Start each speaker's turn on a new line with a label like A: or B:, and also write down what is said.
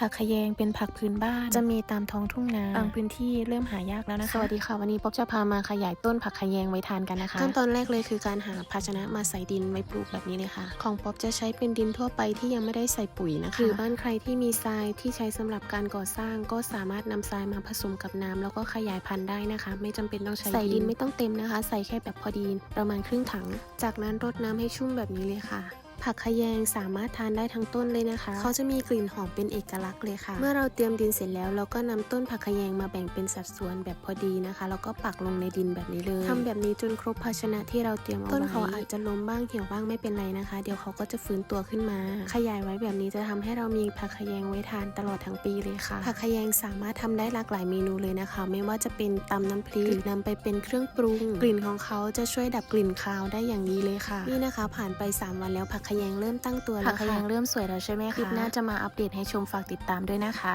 A: ผักขะแยงเป็นผักพื้นบ้าน จะมีตามท้องทุ่งนาบางพื้นที่เริ่มหายากแล้วนะคะ
B: สวัสดีค่ะ วันนี้ป๊อบจะพามาขยายต้นผักขะแยงไว้ทานกันนะคะ ขั้นตอนแรกเลยคือการหาภาชนะมาใส่ดินไว้ปลูกแบบนี้เลยค่ะ ของป๊อบจะใช้เป็นดินทั่วไปที่ยังไม่ได้ใส่ปุ๋ยนะคะหรือบ้านใครที่มีทรายที่ใช้สำหรับการก่อสร้างก็สามารถนำทรายมาผสมกับน้ำแล้วก็ขยายพันธุ์ได้นะคะ ไม่จำเป็นต้องใช้ใส่ดินไม่ต้องเต็มนะคะ ใส่แค่แบบพอดีประมาณครึ่งถัง จากนั้นรดน้ำให้ชุ่มแบบนี้เลยค่ะ ผักขะแยงสามารถทานได้ทั้งต้นเลยนะคะ เขาจะมีกลิ่นหอมเป็นเอกลักษณ์เลยค่ะ เมื่อเราเตรียมดินเสร็จแล้วเราก็นำต้นผักขะแยงมาแบ่งเป็นสัดส่วนแบบพอดีนะคะ แล้วก็ปักลงในดินแบบนี้เลยทำแบบนี้จนครบภาชนะที่เราเตรียมเอาไว้ต้นเขาอาจจะล้มบ้างเหี่ยวบ้างไม่เป็นไรนะคะ เดี๋ยวเขาก็จะฟื้นตัวขึ้นมา ขยายไว้แบบนี้จะทำให้เรามีผักขะแยงไว้ทานตลอดทั้งปีเลยค่ะ ผักขะแยงสามารถทำได้หลากหลายเมนูเลยนะคะ ไม่ว่าจะเป็นตำน้ำพริกหรือนำไปเป็นเครื่องปรุง กลิ่นของเขาจะช่วยดับกลิ่นคาวได้อย่างดีเลยค่ะ นี่นะคะ ผ่านไป 3 วันแล้วผักขะแยงเริ่มตั้งตัว
A: ผั
B: แล้
A: ก
B: ว
A: ขะแย
B: ค่ะ
A: งเริ่มสวยแล้วใช่ไหม
B: คลิป
A: คะ
B: หน้าจะมาอัปเดตให้ชมฝากติดตามด้วยนะคะ